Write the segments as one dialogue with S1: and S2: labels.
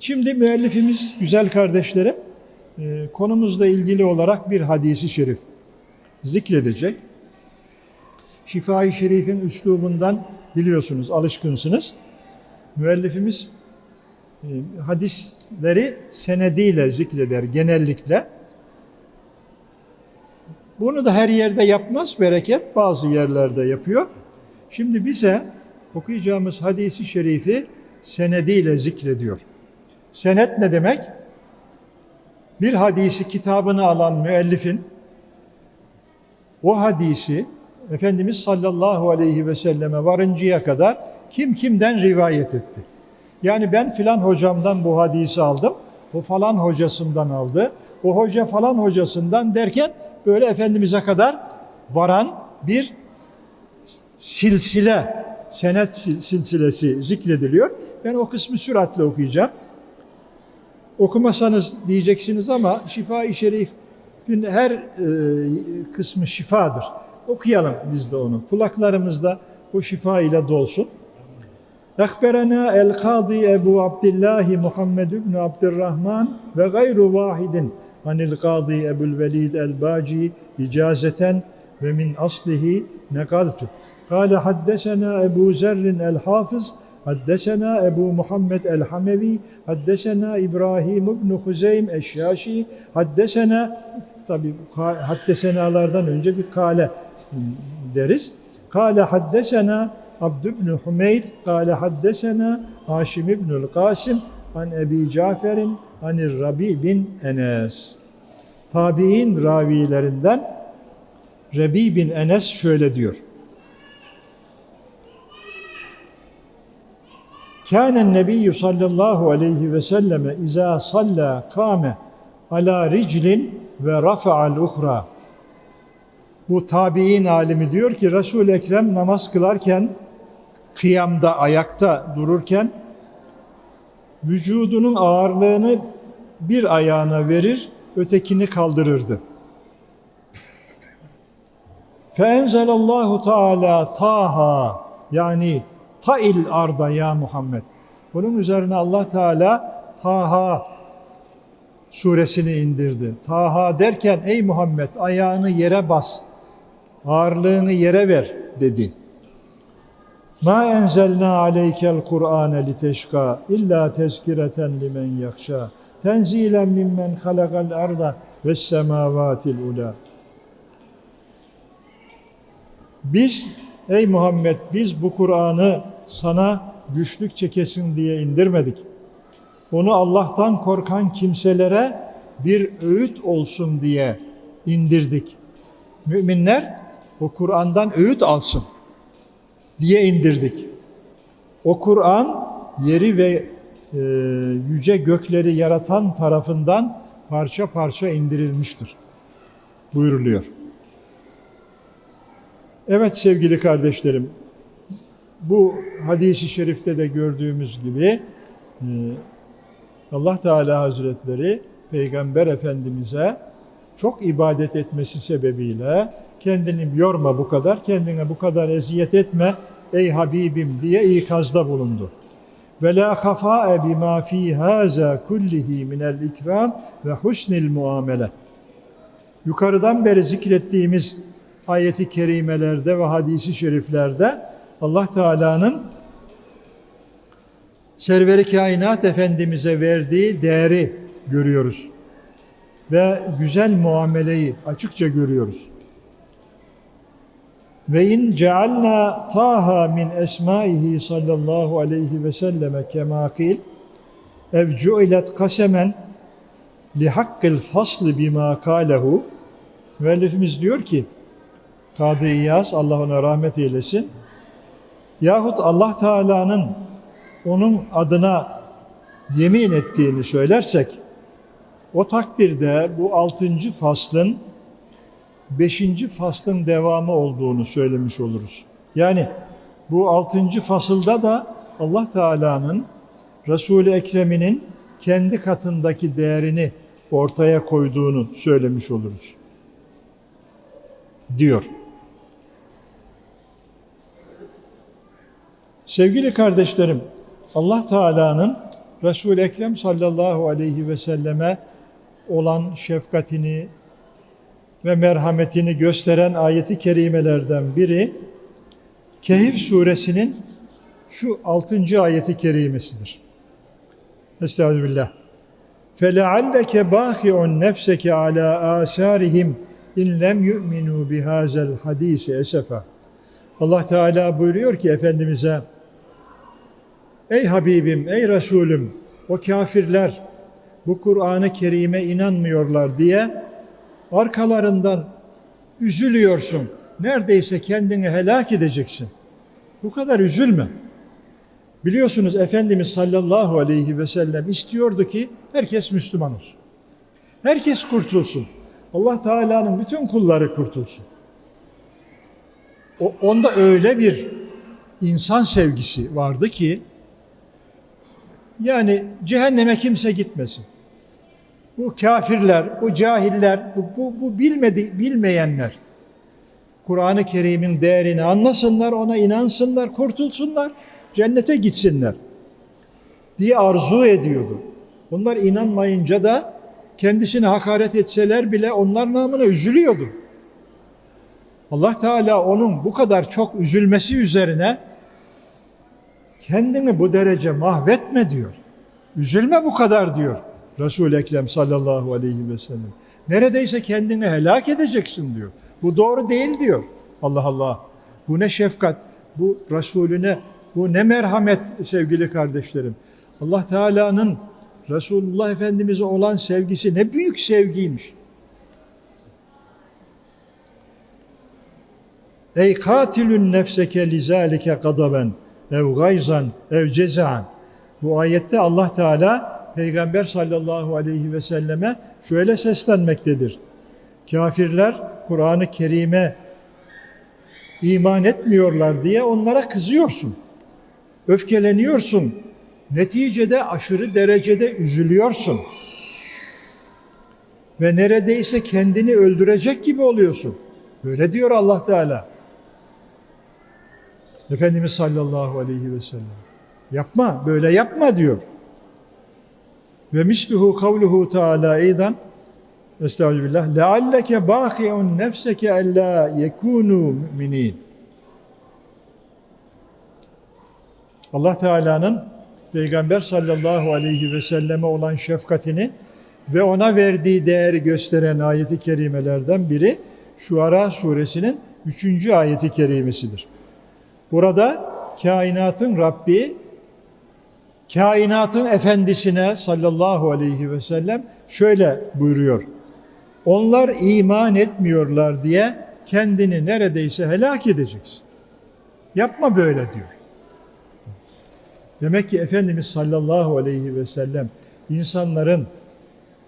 S1: Şimdi müellifimiz güzel kardeşlerim e, konumuzla ilgili olarak bir hadisi şerif zikredecek. Şifai Şerif'in üslubundan biliyorsunuz, alışkınsınız. Müellifimiz e, hadisleri senediyle zikreder genellikle. Bunu da her yerde yapmaz bereket, bazı yerlerde yapıyor. Şimdi bize okuyacağımız hadisi şerifi senediyle zikrediyor. Senet ne demek? Bir hadisi kitabını alan müellifin o hadisi Efendimiz sallallahu aleyhi ve selleme varıncaya kadar kim kimden rivayet etti. Yani ben filan hocamdan bu hadisi aldım, o falan hocasından aldı, o hoca falan hocasından derken böyle Efendimiz'e kadar varan bir silsile, senet silsilesi zikrediliyor. Ben o kısmı süratle okuyacağım. Okumasanız diyeceksiniz ama Şifa-i Şerif'in her e, kısmı şifadır. Okuyalım biz de onu. Kulaklarımızda o şifa ile dolsun. Ekberena el kadi Ebu Abdillahi Muhammed ibn Abdurrahman ve gayru vahidin anil kadi Ebul Velid el Baci icazeten ve min aslihi nekaltu. Kale haddesena Ebu Zerrin el Hafız حدثنا أبو محمد الحموي حدثنا إبراهيم بن خزيم الشاشي حدثنا tabi haddesenalardan önce bir kale deriz. Kale haddesena Abd ibn Humeyd kale haddesena Haşim ibnül Kasim an Ebi Cafer'in anir Rabi bin Enes. Tabi'in ravilerinden Rabi bin Enes şöyle diyor. Kânen nebiyyü sallallahu aleyhi ve selleme izâ sallâ kâme alâ riclin ve rafa'al uhra. Bu tabi'in alimi diyor ki resul Ekrem namaz kılarken kıyamda ayakta dururken vücudunun ağırlığını bir ayağına verir, ötekini kaldırırdı. Feenzelallahu Teala taha yani Ta'il arda ya Muhammed. Bunun üzerine Allah Teala Taha suresini indirdi. Taha derken ey Muhammed ayağını yere bas, ağırlığını yere ver dedi. Ma enzelna aleykel Kur'ane liteşka illa tezkireten limen yakşa tenzilen mimmen halakal arda ve semavatil ula. Biz ey Muhammed biz bu Kur'an'ı sana güçlük çekesin diye indirmedik. Onu Allah'tan korkan kimselere bir öğüt olsun diye indirdik. Müminler o Kur'an'dan öğüt alsın diye indirdik. O Kur'an yeri ve e, yüce gökleri yaratan tarafından parça parça indirilmiştir. Buyuruluyor. Evet sevgili kardeşlerim, bu hadisi şerifte de gördüğümüz gibi e, Allah Teala Hazretleri Peygamber Efendimiz'e çok ibadet etmesi sebebiyle kendini yorma bu kadar, kendine bu kadar eziyet etme ey Habibim diye ikazda bulundu. Ve la khafa'e bima fi haza kullihi minel ikram ve husnil muamele. Yukarıdan beri zikrettiğimiz ayeti kerimelerde ve hadisi şeriflerde Allah Teala'nın Server-i Kainat Efendimiz'e verdiği değeri görüyoruz. Ve güzel muameleyi açıkça görüyoruz. Ve in cealna taha min esmaihi sallallahu aleyhi ve selleme kema kil ev cu'ilet kasemen li hakkil faslı bima kalehu Müellifimiz diyor ki Kadı İyaz Allah ona rahmet eylesin yahut Allah Teala'nın onun adına yemin ettiğini söylersek o takdirde bu altıncı faslın beşinci faslın devamı olduğunu söylemiş oluruz. Yani bu altıncı fasılda da Allah Teala'nın Resul-i Ekrem'inin kendi katındaki değerini ortaya koyduğunu söylemiş oluruz. Diyor. Sevgili kardeşlerim, Allah Teala'nın Resul-i Ekrem sallallahu aleyhi ve selleme olan şefkatini ve merhametini gösteren ayeti kerimelerden biri Kehif suresinin şu 6. ayeti kerimesidir. Estağfirullah. فَلَعَلَّكَ بَاخِعٌ نَفْسَكَ عَلَى آثَارِهِمْ اِنْ لَمْ يُؤْمِنُوا بِهَذَا الْحَد۪يسِ اَسَفًا Allah Teala buyuruyor ki Efendimiz'e Ey Habibim, ey Resulüm, o kafirler bu Kur'an-ı Kerim'e inanmıyorlar diye arkalarından üzülüyorsun. Neredeyse kendini helak edeceksin. Bu kadar üzülme. Biliyorsunuz Efendimiz sallallahu aleyhi ve sellem istiyordu ki herkes Müslüman olsun. Herkes kurtulsun. Allah Teala'nın bütün kulları kurtulsun. O, onda öyle bir insan sevgisi vardı ki yani cehenneme kimse gitmesin. Bu kafirler, bu cahiller, bu, bu, bu bilmedi, bilmeyenler Kur'an-ı Kerim'in değerini anlasınlar, ona inansınlar, kurtulsunlar, cennete gitsinler diye arzu ediyordu. Bunlar inanmayınca da kendisine hakaret etseler bile onlar namına üzülüyordu. Allah Teala onun bu kadar çok üzülmesi üzerine kendini bu derece mahvetme diyor. Üzülme bu kadar diyor Resul-i Ekrem sallallahu aleyhi ve sellem. Neredeyse kendini helak edeceksin diyor. Bu doğru değil diyor. Allah Allah. Bu ne şefkat, bu Resulüne, bu ne merhamet sevgili kardeşlerim. Allah Teala'nın Resulullah Efendimiz'e olan sevgisi ne büyük sevgiymiş. Ey katilün nefseke lizalike gadaben ev gayzan ev cezan. Bu ayette Allah Teala Peygamber sallallahu aleyhi ve selleme şöyle seslenmektedir. Kafirler Kur'an-ı Kerim'e iman etmiyorlar diye onlara kızıyorsun. Öfkeleniyorsun. Neticede aşırı derecede üzülüyorsun. Ve neredeyse kendini öldürecek gibi oluyorsun. Böyle diyor Allah Teala. Efendimiz sallallahu aleyhi ve sellem. Yapma, böyle yapma diyor. Ve misluhu kavluhu Teala eydan Estağfirullah. Lealleke bâhi'un nefseke ellâ yekûnû müminin. Allah Teala'nın Peygamber sallallahu aleyhi ve selleme olan şefkatini ve ona verdiği değeri gösteren ayeti kerimelerden biri Şuara suresinin 3. ayeti kerimesidir. Burada kainatın Rabbi kainatın efendisine sallallahu aleyhi ve sellem şöyle buyuruyor. Onlar iman etmiyorlar diye kendini neredeyse helak edeceksin. Yapma böyle diyor. Demek ki Efendimiz sallallahu aleyhi ve sellem insanların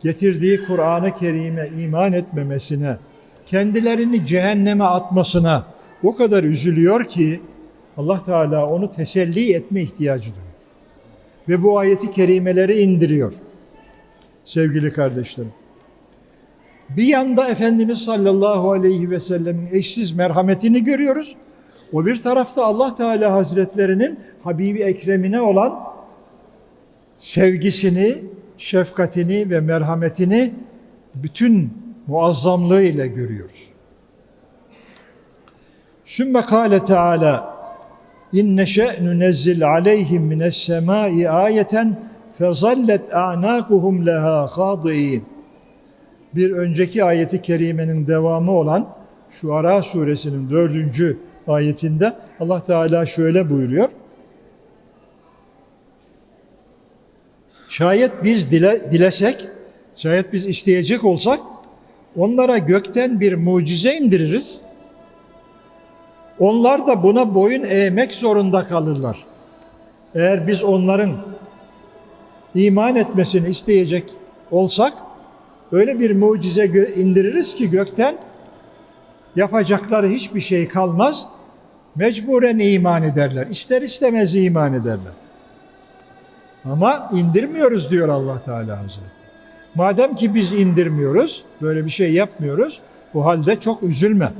S1: getirdiği Kur'an-ı Kerim'e iman etmemesine, kendilerini cehenneme atmasına o kadar üzülüyor ki Allah Teala onu teselli etme ihtiyacı duyuyor. Ve bu ayeti kerimeleri indiriyor. Sevgili kardeşlerim. Bir yanda Efendimiz sallallahu aleyhi ve sellemin eşsiz merhametini görüyoruz. O bir tarafta Allah Teala Hazretlerinin Habibi Ekrem'ine olan sevgisini, şefkatini ve merhametini bütün muazzamlığıyla görüyoruz. Sümme kâle Teala İnne şe'nu nezzil aleyhim mines semâi ayeten fezallet a'nakuhum leha khâdîn. Bir önceki ayeti kerimenin devamı olan Şuara suresinin dördüncü ayetinde Allah Teala şöyle buyuruyor. Şayet biz dile, dilesek, şayet biz isteyecek olsak onlara gökten bir mucize indiririz. Onlar da buna boyun eğmek zorunda kalırlar. Eğer biz onların iman etmesini isteyecek olsak öyle bir mucize indiririz ki gökten yapacakları hiçbir şey kalmaz. Mecburen iman ederler. İster istemez iman ederler. Ama indirmiyoruz diyor Allah Teala Hazretleri. Madem ki biz indirmiyoruz, böyle bir şey yapmıyoruz, bu halde çok üzülme.